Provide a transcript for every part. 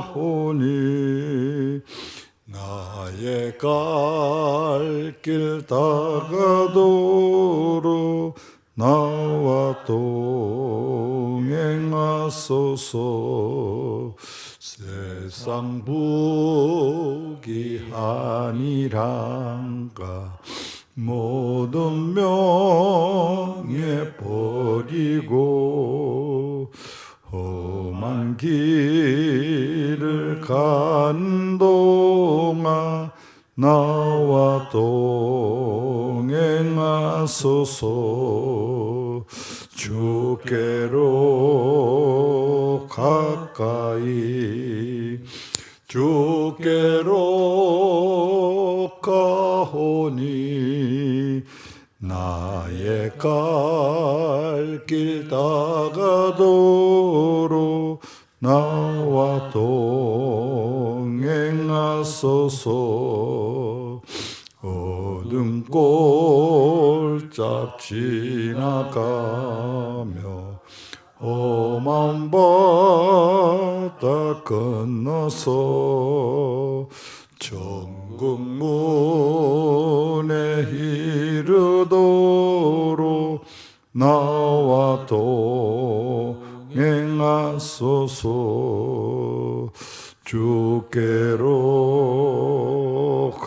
가오니 나의 갈 길 다가도록 나와 동행하소서. 세상 복이 아니란가 모든 명예 버리고 험한 길을 간 동안 나와 동행하소서. 주께로 하소서 어둠 꼴짝 지나가며 험한 바다 건너서 천국 문에 이르도록 나와 동행하소서. 주께로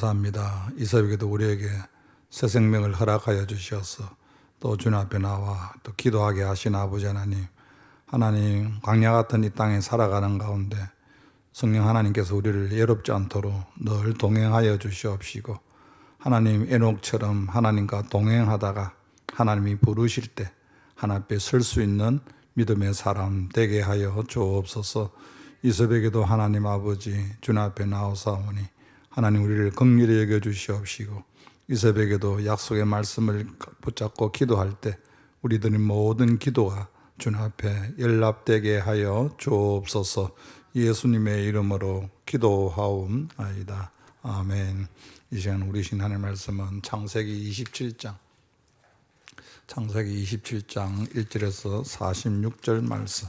감사합니다. 이 새벽에도 우리에게 새 생명을 허락하여 주셔서 또 주님 앞에 나와 또 기도하게 하신 아버지 하나님 하나님 광야 같은 이 땅에 살아가는 가운데 성령 하나님께서 우리를 예롭지 않도록 늘 동행하여 주시옵시고 하나님 에녹처럼 하나님과 동행하다가 하나님이 부르실 때 하나님 앞에 설 수 있는 믿음의 사람 되게 하여 주옵소서. 이 새벽에도 하나님 아버지 주님 앞에 나오사오니 하나님 우리를 긍휼히 여겨 주시옵시고 이 새벽에도 약속의 말씀을 붙잡고 기도할 때 우리들의 모든 기도가 주님 앞에 연락되게 하여 주옵소서 예수님의 이름으로 기도하옵나이다. 아멘. 이 시간 우리 신 하나님 말씀은 창세기 27장 창세기 27장 1절에서 46절 말씀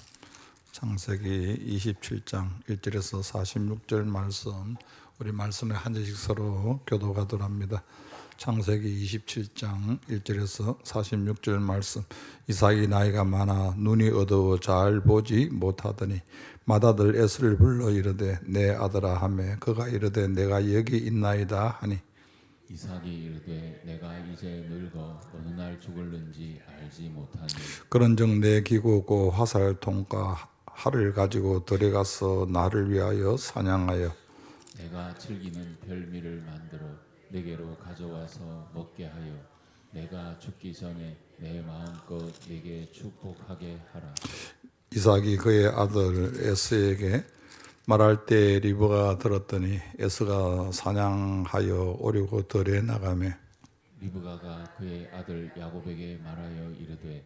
창세기 27장 1절에서 46절 말씀 우리 말씀을 한 절씩 서로 교도하도록 합니다. 창세기 27장 1절에서 46절 말씀 이삭이 나이가 많아 눈이 어두워 잘 보지 못하더니 맏아들 에스를 불러 이르되 내 아들아 하매 그가 이르되 내가 여기 있나이다 하니 이삭이 이르되 내가 이제 늙어 어느 날 죽을는지 알지 못하니 그런즉 내 기구고 화살 통과 활을 가지고 들어가서 나를 위하여 사냥하여 내가 즐기는 별미를 만들어 내게로 가져와서 먹게 하여 내가 죽기 전에 내 마음껏 내게 축복하게 하라. 이삭이 그의 아들 에스에게 말할 때 리브가 들었더니 에스가 사냥하여 오려고 들에 나가매 리브가가 그의 아들 야곱에게 말하여 이르되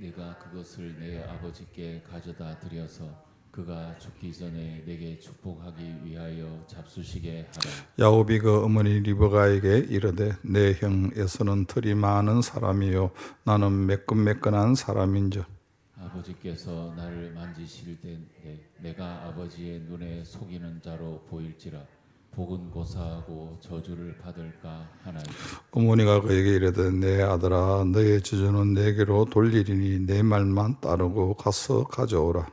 네가 그것을 내 아버지께 가져다 드려서 그가 죽기 전에 내게 축복하기 위하여 잡수시게 하라. 야곱이 그 어머니 리브가에게 이르되 내 형 에서는 털이 많은 사람이요 나는 매끈매끈한 사람인즉 아버지께서 나를 만지실 때 내가 아버지의 눈에 속이는 자로 보일지라 복은 고사하고 저주를 받을까 하나이다. 어머니가 그에게 이르되 내 아들아 너의 저주는 내게로 돌리리니 내 말만 따르고 가서 가져오라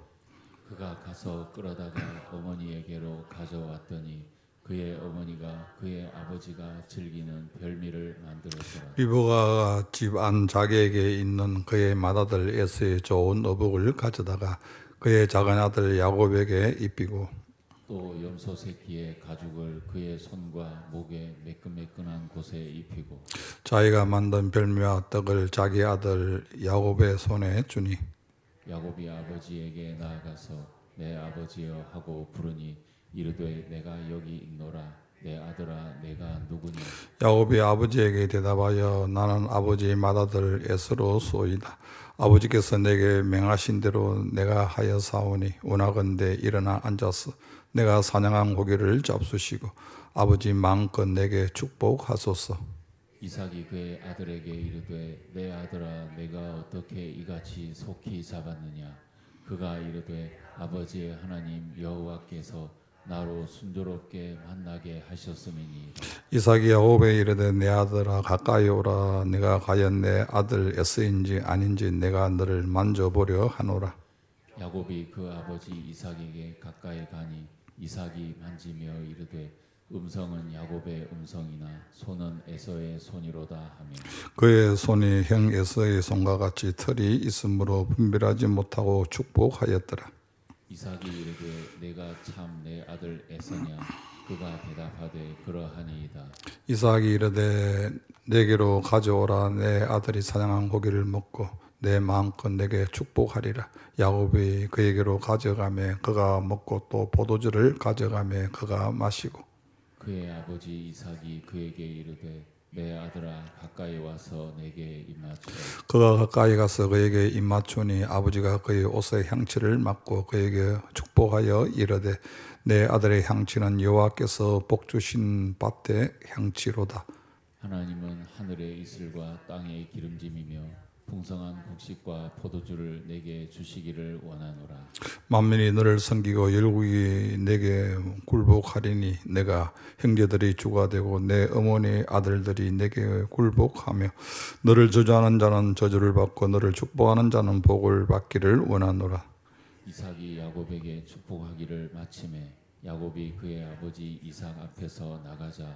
그가 가서 끌어다가 어머니에게로 가져왔더니 그의 어머니가 그의 아버지가 즐기는 별미를 만들었더라. 리브가 집안 자기에게 있는 그의 맏아들 에스의 좋은 어복을 가져다가 그의 작은 아들 야곱에게 입히고 또 염소 새끼의 가죽을 그의 손과 목에 매끈매끈한 곳에 입히고 자기가 만든 별미와 떡을 자기 아들 야곱의 손에 주니 야곱이 아버지에게 나아가서 내 아버지여 하고 부르니 이르되 내가 여기 있노라 내 아들아 내가 누구냐 야곱이 아버지에게 대답하여 나는 아버지의 맏아들 에스로 쏘이다. 아버지께서 내게 명하신 대로 내가 하여 사오니 원하건대 일어나 앉아서 내가 사냥한 고기를 잡수시고 아버지 마음껏 내게 축복하소서. 이삭이 그의 아들에게 이르되 내 아들아 내가 어떻게 이같이 속히 잡았느냐 그가 이르되 아버지의 하나님 여호와께서 나로 순조롭게 만나게 하셨음이니 이삭이 야곱에 이르되 내 아들아 가까이 오라 내가 과연 내 아들 에스인지 아닌지 내가 너를 만져보려 하노라. 야곱이 그 아버지 이삭에게 가까이 가니 이삭이 만지며 이르되 음성은 야곱의 음성이나 손은 에서의 손이로다 하며 그의 손이 형 에서의 손과 같이 털이 있으므로 분별하지 못하고 축복하였더라. 이삭이 이르되 내가 참 내 아들 에서냐? 그가 대답하되 그러하니이다. 이삭이 이르되 내게로 가져오라. 내 아들이 사냥한 고기를 먹고 내 마음껏 내게 축복하리라. 야곱이 그에게로 가져가매 그가 먹고 또 포도주를 가져가매 그가 마시고 그의 아버지 이삭이 그에게 이르되 내 아들아 가까이 와서 내게 입맞추라. 그가 가까이 가서 그에게 입맞추니 아버지가 그의 옷의 향취를 맡고 그에게 축복하여 이르되 내 아들의 향취는 여호와께서 복 주신 밭의 향취로다. 하나님은 하늘의 이슬과 땅의 기름짐이며 풍성한 곡식과 포도주를 내게 주시기를 원하노라. 만민이 너를 섬기고 열국이 내게 굴복하리니 내가 형제들이 주가 되고 내 어머니 아들들이 내게 굴복하며 너를 저주하는 자는 저주를 받고 너를 축복하는 자는 복을 받기를 원하노라. 이삭이 야곱에게 축복하기를 마침에 야곱이 그의 아버지 이삭 앞에서 나가자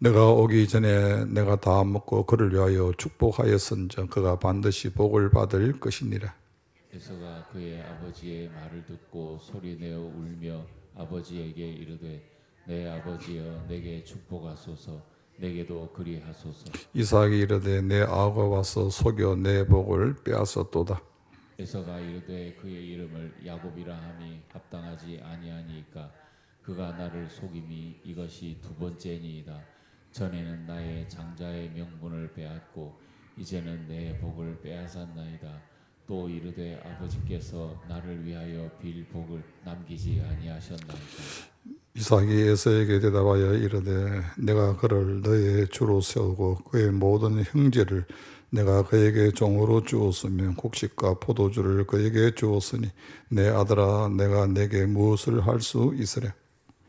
내가 오기 전에 내가 다 먹고 그를 위하여 축복하였은즉 그가 반드시 복을 받을 것이니라. 에서가 그의 아버지의 말을 듣고 소리내어 울며 아버지에게 이르되 내 아버지여 내게 축복하소서 내게도 그리하소서. 이삭이 이르되 내 아가 와서 속여 내 복을 빼앗았도다. 에서가 이르되 그의 이름을 야곱이라 함이 합당하지 아니하니까 그가 나를 속임이 이것이 두 번째니이다 전에는 나의 장자의 명분을 빼앗고 이제는 내 복을 빼앗았나이다. 또 이르되 아버지께서 나를 위하여 빌 복을 남기지 아니하셨나이다. 이삭이 에서에게 대답하여 이르되 내가 그를 너의 주로 세우고 그의 모든 형제를 내가 그에게 종으로 주었으며 곡식과 포도주를 그에게 주었으니 내 아들아 내가 내게 무엇을 할 수 있으랴?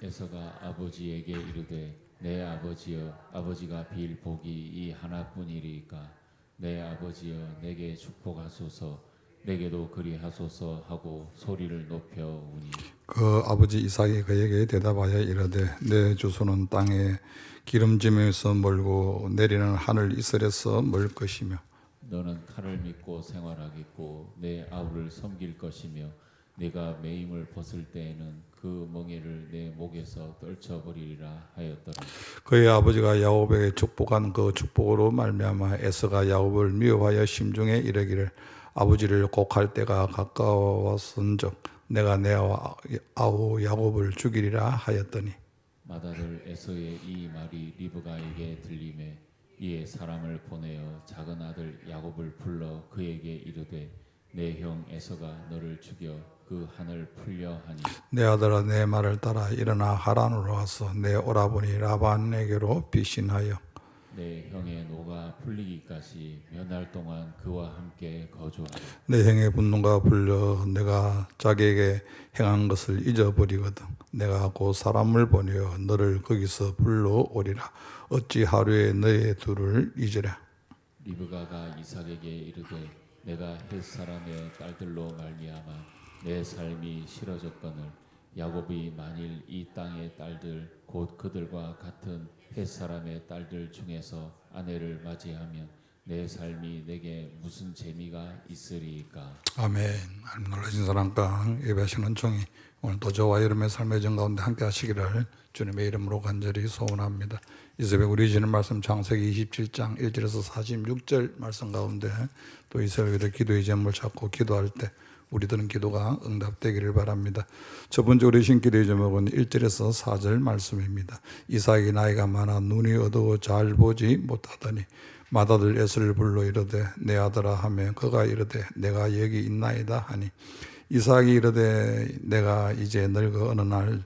에서가 아버지에게 이르되 내 아버지여 아버지가 빌 복이 이 하나뿐이리까. 내 아버지여 내게 축복하소서. 내게도 그리하소서 하고 소리를 높여 우니. 그 아버지 이삭이 그에게 대답하여 이르되 내 주소는 땅에 기름짐에서 멀고 내리는 하늘 이슬에서 멀 것이며. 너는 칼을 믿고 생활하겠고 내 아우를 섬길 것이며 내가 매임을 벗을 때에는 그 멍에를 내 목에서 떨쳐버리리라 하였더라. 그의 아버지가 야곱에게 축복한 그 축복으로 말미암아 에서가 야곱을 미워하여 심중에 이르기를 아버지를 곡할 때가 가까웠은즉 내가 내 아우 야곱을 죽이리라 하였더니 맏아들 에서의 이 말이 리브가에게 들림에 이에 사람을 보내어 작은 아들 야곱을 불러 그에게 이르되 내 형 에서가 너를 죽여 그 하늘 풀려 하니. 내 아들아 내 말을 따라 일어나 하란으로 와서 내 오라버니 라반에게로 피신하여. 내 형의 노가 풀리기까지 몇 날 동안 그와 함께 거주하라 내 행의 분노가 불려 내가 자기에게 행한 것을 잊어버리거든. 내가 곧 사람을 보내어 너를 거기서 불러오리라. 어찌 하루에 너의 둘을 잊으랴? 리브가가 이삭에게 이르되 내가 햇 사람의 딸들로 말미암아 내 삶이 싫어졌거늘 야곱이 만일 이 땅의 딸들 곧 그들과 같은 햇 사람의 딸들 중에서 아내를 맞이하면 내 삶이 내게 무슨 재미가 있으리이까? 아멘. 하나님 놀라신 사랑과 예배하시는 종이 오늘도 저와 여러분의 삶의 정 가운데 함께 하시기를 주님의 이름으로 간절히 소원합니다. 이 새벽 우리 주는 말씀 창세기 27장 1절에서 46절 말씀 가운데 또 이 새벽에 기도의 제목을 찾고 기도할 때 우리들은 기도가 응답되기를 바랍니다. 첫 번째 우리 신기도의 제목은 1절에서 4절 말씀입니다. 이삭이 나이가 많아 눈이 어두워 잘 보지 못하더니 맏아들 에스를 불러 이르되 내 아들아 하며 그가 이르되 내가 여기 있나이다 하니 이삭이 이르되 내가 이제 늙어 어느 날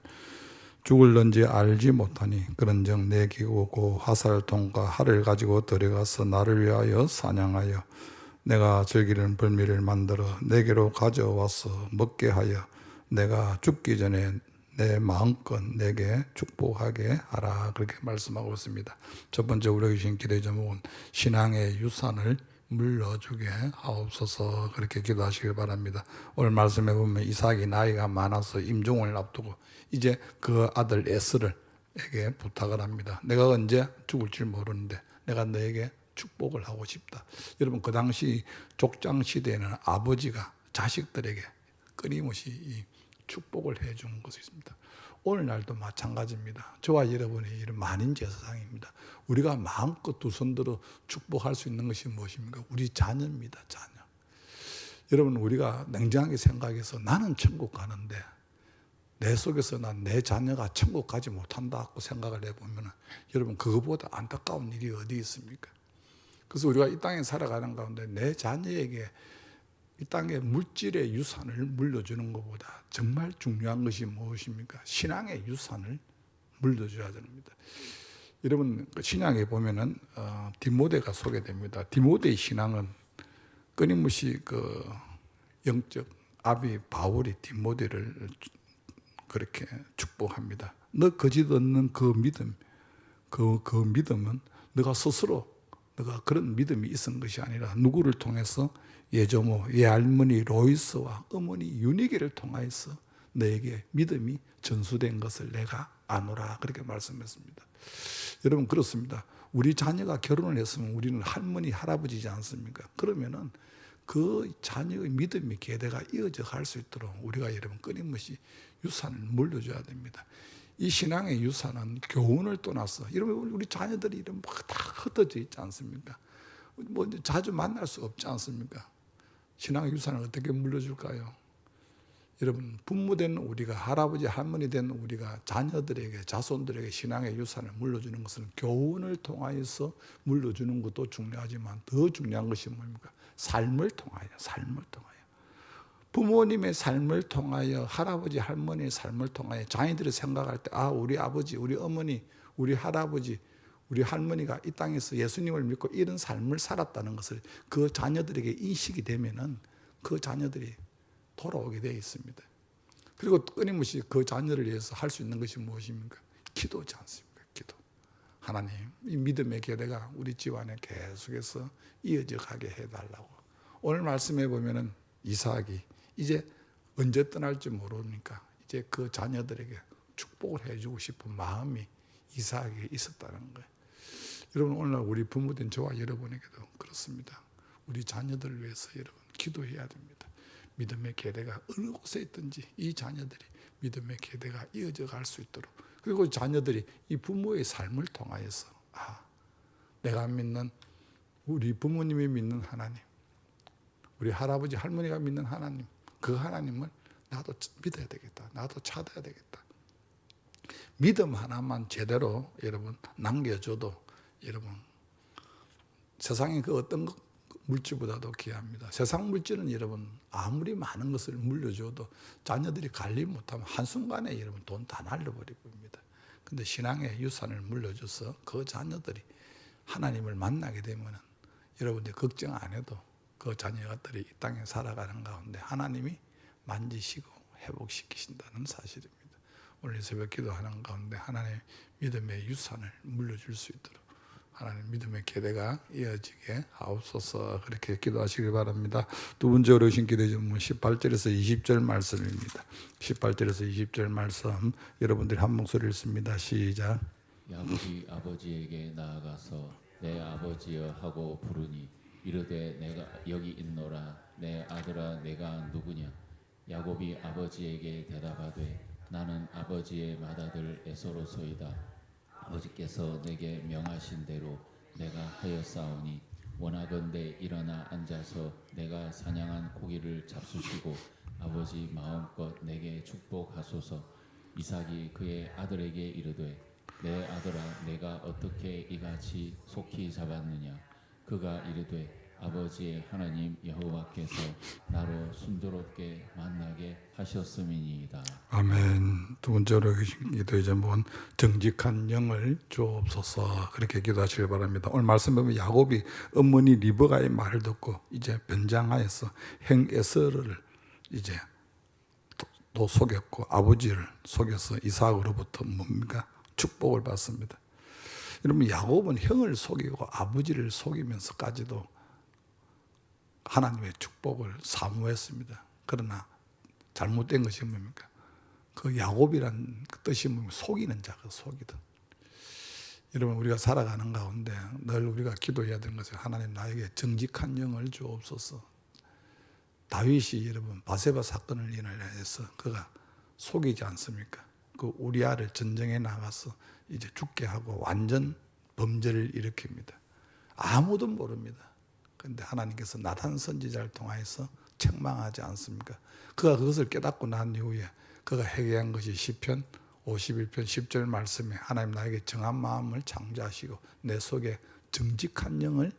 죽을런지 알지 못하니 그런즉 내 기고 고 화살통과 활을 가지고 들어가서 나를 위하여 사냥하여 내가 즐기는 벌미를 만들어 내게로 가져와서 먹게 하여 내가 죽기 전에 내 마음껏 내게 축복하게 하라 그렇게 말씀하고 있습니다. 첫 번째 우리에게 주신 기도의 제목은 신앙의 유산을 물러주게 하옵소서 그렇게 기도하시길 바랍니다. 오늘 말씀해 보면 이삭이 나이가 많아서 임종을 앞두고 이제 그 아들 에스를 에게 부탁을 합니다. 내가 언제 죽을지 모르는데 내가 너에게 축복을 하고 싶다. 여러분 그 당시 족장 시대에는 아버지가 자식들에게 끊임없이 이 축복을 해준 것이 있습니다. 오늘날도 마찬가지입니다. 저와 여러분의 이런 만인 제사상입니다. 우리가 마음껏 두 손들어 축복할 수 있는 것이 무엇입니까? 우리 자녀입니다. 자녀. 여러분 우리가 냉정하게 생각해서 나는 천국 가는데 내 속에서 난 내 자녀가 천국 가지 못한다고 생각을 해보면 여러분 그거보다 안타까운 일이 어디 있습니까? 그래서 우리가 이 땅에 살아가는 가운데 내 자녀에게 이 땅의 물질의 유산을 물려주는 것보다 정말 중요한 것이 무엇입니까? 신앙의 유산을 물려줘야 됩니다. 여러분 그 신약에 보면은 어, 디모데가 소개됩니다. 디모데의 신앙은 끊임없이 그 영적 아비 바울이 디모데를 그렇게 축복합니다. 너 거짓 없는 그 믿음, 그, 그 믿음은 너가 스스로 너가 그런 믿음이 있은 것이 아니라 누구를 통해서 예조모, 예할머니 로이스와 어머니 유니게를 통하여서 너에게 믿음이 전수된 것을 내가 아노라 그렇게 말씀했습니다. 여러분 그렇습니다. 우리 자녀가 결혼을 했으면 우리는 할머니 할아버지지 않습니까? 그러면은 그 자녀의 믿음의 계대가 이어져 갈 수 있도록 우리가 여러분 끊임없이 유산을 물려줘야 됩니다. 이 신앙의 유산은 교훈을 떠나서 여러분 우리 자녀들이 이런 막다 흩어져 있지 않습니까? 뭐 자주 만날 수 없지 않습니까? 신앙의 유산을 어떻게 물려줄까요? 여러분 부모 된 우리가 할아버지 할머니 된 우리가 자녀들에게 자손들에게 신앙의 유산을 물려주는 것은 교훈을 통하여서 물려주는 것도 중요하지만 더 중요한 것이 뭡니까? 삶을 통하여 삶을 통하여 부모님의 삶을 통하여 할아버지 할머니의 삶을 통하여 자녀들이 생각할 때 아 우리 아버지 우리 어머니 우리 할아버지 우리 할머니가 이 땅에서 예수님을 믿고 이런 삶을 살았다는 것을 그 자녀들에게 인식이 되면은 그 자녀들이 돌아오게 되어 있습니다. 그리고 끊임없이 그 자녀를 위해서 할 수 있는 것이 무엇입니까? 기도지 않습니까? 기도. 하나님, 이 믿음의 계대가 우리 집안에 계속해서 이어져 가게 해달라고. 오늘 말씀해 보면은 이삭이 이제 언제 떠날지 모르니까 이제 그 자녀들에게 축복을 해주고 싶은 마음이 이삭에게 있었다는 거예요. 여러분 오늘날 우리 부모된 저와 여러분에게도 그렇습니다. 우리 자녀들을 위해서 여러분 기도해야 됩니다. 믿음의 계대가 어느 곳에 있든지 이 자녀들이 믿음의 계대가 이어져 갈 수 있도록 그리고 자녀들이 이 부모의 삶을 통하여서 아 내가 믿는 우리 부모님이 믿는 하나님 우리 할아버지 할머니가 믿는 하나님 그 하나님을 나도 믿어야 되겠다 나도 찾아야 되겠다 믿음 하나만 제대로 여러분 남겨줘도 여러분 세상에 그 어떤 것 물질보다도 귀합니다. 세상 물질은 여러분 아무리 많은 것을 물려줘도 자녀들이 관리 못하면 한순간에 여러분 돈 다 날려버립니다. 근데 신앙의 유산을 물려줘서 그 자녀들이 하나님을 만나게 되면은 여러분들 걱정 안 해도 그 자녀들이 이 땅에 살아가는 가운데 하나님이 만지시고 회복시키신다는 사실입니다. 오늘 이 새벽 기도하는 가운데 하나님 믿음의 유산을 물려줄 수 있도록 하나님 믿음의 계대가 이어지게 하옵소서 그렇게 기도하시길 바랍니다. 두 번째 어려우신 기도 제목은 18절에서 20절 말씀입니다. 18절에서 20절 말씀 여러분들이 한 목소리 읽습니다. 시작. 야곱이 아버지에게 나아가서 내 아버지여 하고 부르니 이르되 내가 여기 있노라. 내 아들아 내가 누구냐? 야곱이 아버지에게 대답하되 나는 아버지의 맏아들 에서로소이다. 아버지께서 내게 명하신 대로 내가 하였사오니 원하건대 일어나 앉아서 내가 사냥한 고기를 잡수시고 아버지 마음껏 내게 축복하소서. 이삭이 그의 아들에게 이르되 내 아들아 내가 어떻게 이같이 속히 잡았느냐 그가 이르되 아버지의 하나님 여호와께서 나로 순조롭게 만나게 하셨음이니이다 아멘. 두 번째 어려우신 기도의 제목은 정직한 영을 주옵소서 그렇게 기도하시길 바랍니다. 오늘 말씀 보면 야곱이 어머니 리버가의 말을 듣고 이제 변장하여서 행 에서를 이제 또- 또 속였고 아버지를 속여서 이삭으로부터 뭡니까 축복을 받습니다. 여러분 야곱은 형을 속이고 아버지를 속이면서까지도 하나님의 축복을 사모했습니다. 그러나 잘못된 것이 뭡니까? 그 야곱이란 그 뜻이 뭡니까? 속이는 자가 속이든. 여러분 우리가 살아가는 가운데 늘 우리가 기도해야 되는 것은 하나님 나에게 정직한 영을 주옵소서. 다윗이 여러분 바세바 사건을 인하여서 그가 속이지 않습니까? 그 우리아를 전쟁에 나가서 이제 죽게 하고 완전 범죄를 일으킵니다. 아무도 모릅니다. 그런데 하나님께서 나단 선지자를 통하여서 책망하지 않습니까? 그가 그것을 깨닫고 난 이후에 그가 회개한 것이 시편 51편 10절 말씀에 하나님 나에게 정한 마음을 창조하시고 내 속에 정직한 영을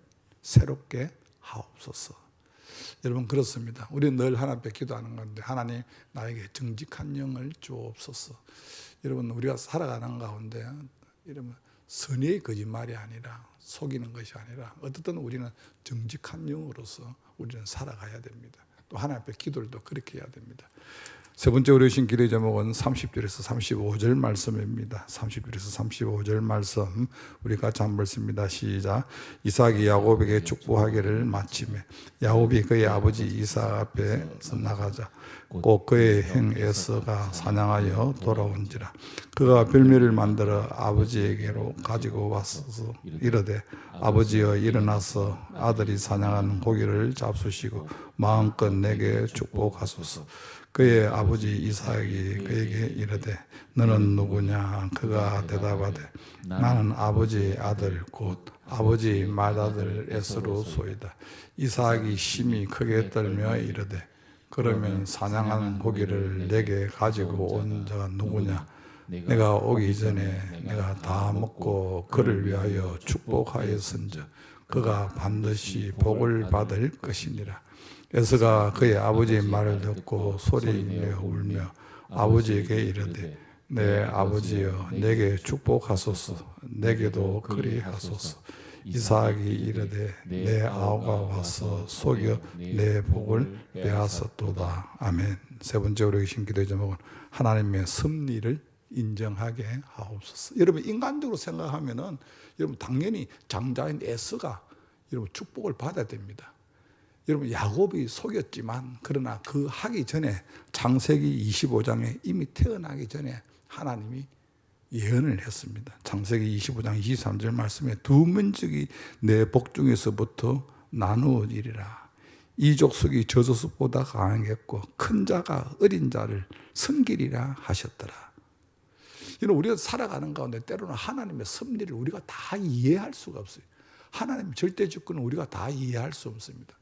새롭게 하옵소서. 여러분 그렇습니다. 우리는 늘 하나님 앞에 기도하는 건데 하나님 나에게 정직한 영을 주옵소서. 여러분 우리가 살아가는 가운데 여러분 선의의 거짓말이 아니라 속이는 것이 아니라 어떻든 우리는 정직한 영으로서 우리는 살아가야 됩니다. 또 하나님 앞에 기도를 또 그렇게 해야 됩니다. 세 번째 어려우신 기도의 제목은 30절에서 35절 말씀입니다. 30절에서 35절 말씀 우리 같이 한번 읽습니다. 시작. 이삭이 야곱에게 축복하기를 마침에 야곱이 그의 아버지 이삭 앞에서 나가자 꼭 그의 형 에서가 사냥하여 돌아온지라 그가 별미를 만들어 아버지에게로 가지고 왔어서 이르되 아버지여 일어나서 아들이 사냥하는 고기를 잡수시고 마음껏 내게 축복하소서 그의 아버지 이삭이 그에게 이르되 너는 누구냐? 그가 대답하되 나는 아버지의 아들 곧 아버지 맏아들 에스로 소이다. 이삭이 심히 크게 떨며 이르되 그러면 사냥한 고기를 내게 가지고 온 자가 누구냐? 내가 오기 전에 내가 다 먹고 그를 위하여 축복하였은즉 그가 반드시 복을 받을 것이니라 에서가 그의 아버지의 말을 듣고 소리내어 울며 아버지에게 이르되 내 아버지여 내게 축복하소서. 내게도 그리하소서. 이삭이 이르되 내 아우가 와서 속여 내 복을 빼앗았도다. 아멘. 세 번째 우리 계신 기도의 제목은 하나님의 섭리를 인정하게 하옵소서. 여러분 인간적으로 생각하면은 여러분 당연히 장자인 에서가 여러분 축복을 받아야 됩니다 여러분 야곱이 속였지만 그러나 그 하기 전에 창세기 25장에 이미 태어나기 전에 하나님이 예언을 했습니다. 창세기 25장 23절 말씀에 두 민족이 내 복중에서부터 나누어지리라. 이 족속이 저 족속보다 강하겠고 큰 자가 어린 자를 섬기리라 하셨더라. 여러분 우리가 살아가는 가운데 때로는 하나님의 섭리를 우리가 다 이해할 수가 없어요. 하나님 절대 주권은 우리가 다 이해할 수 없습니다.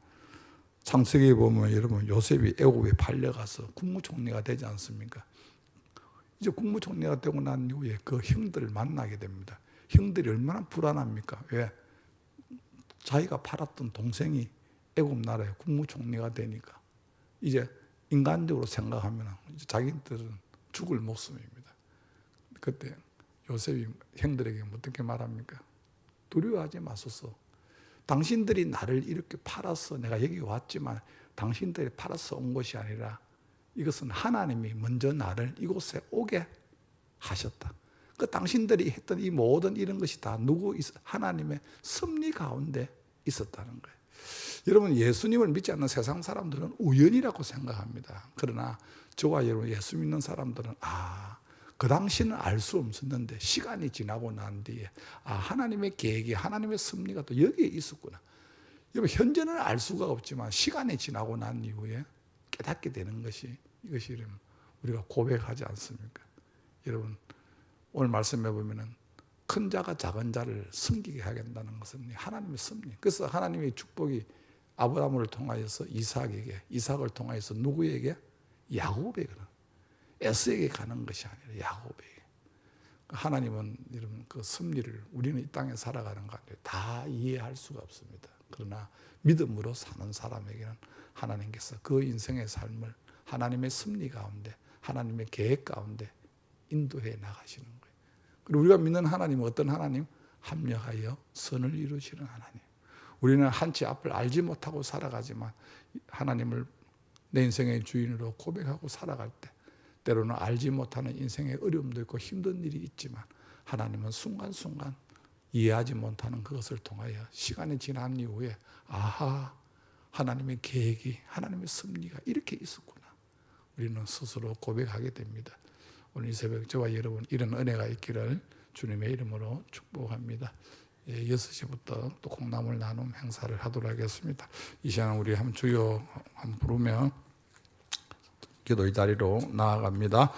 창세기에 보면 여러분 요셉이 애굽에 팔려가서 국무총리가 되지 않습니까? 이제 국무총리가 되고 난 이후에 그 형들을 만나게 됩니다. 형들이 얼마나 불안합니까? 왜? 자기가 팔았던 동생이 애굽 나라의 국무총리가 되니까 이제 인간적으로 생각하면 이제 자기들은 죽을 목숨입니다. 그때 요셉이 형들에게 어떻게 말합니까? 두려워하지 마소서. 당신들이 나를 이렇게 팔아서 내가 여기 왔지만 당신들이 팔아서 온 것이 아니라 이것은 하나님이 먼저 나를 이곳에 오게 하셨다. 그 당신들이 했던 이 모든 이런 것이 다 누구 있- 하나님의 섭리 가운데 있었다는 거예요. 여러분 예수님을 믿지 않는 세상 사람들은 우연이라고 생각합니다. 그러나 저와 여러분 예수 믿는 사람들은 아, 그 당시는 알 수 없었는데 시간이 지나고 난 뒤에 아, 하나님의 계획이 하나님의 섭리가 또 여기에 있었구나. 여러분 현재는 알 수가 없지만 시간이 지나고 난 이후에 깨닫게 되는 것이 이것이 우리가 고백하지 않습니까? 여러분 오늘 말씀해 보면은 큰 자가 작은 자를 섬기게 하겠다는 것은 하나님의 섭리. 그래서 하나님의 축복이 아브라함을 통하여서 이삭에게, 이삭을 통하여서 누구에게? 야곱에게, 에스에게 가는 것이 아니라 야곱에게. 하나님은 여러분 그 섭리를 우리는 이 땅에 살아가는 가운데 다 이해할 수가 없습니다. 그러나 믿음으로 사는 사람에게는 하나님께서 그 인생의 삶을 하나님의 섭리 가운데, 하나님의 계획 가운데 인도해 나가시는 거예요. 그리고 우리가 믿는 하나님은 어떤 하나님? 합력하여 선을 이루시는 하나님. 우리는 한치 앞을 알지 못하고 살아가지만 하나님을 내 인생의 주인으로 고백하고 살아갈 때 때로는 알지 못하는 인생의 어려움도 있고 힘든 일이 있지만 하나님은 순간순간 이해하지 못하는 그것을 통하여 시간이 지난 이후에 아하 하나님의 계획이 하나님의 섭리가 이렇게 있었구나 우리는 스스로 고백하게 됩니다. 오늘 이 새벽 저와 여러분 이런 은혜가 있기를 주님의 이름으로 축복합니다. 예, 6시부터 또 콩나물 나눔 행사를 하도록 하겠습니다. 이 시간 우리 한번 주여 한번 부르며 기도의 자리로 나아갑니다.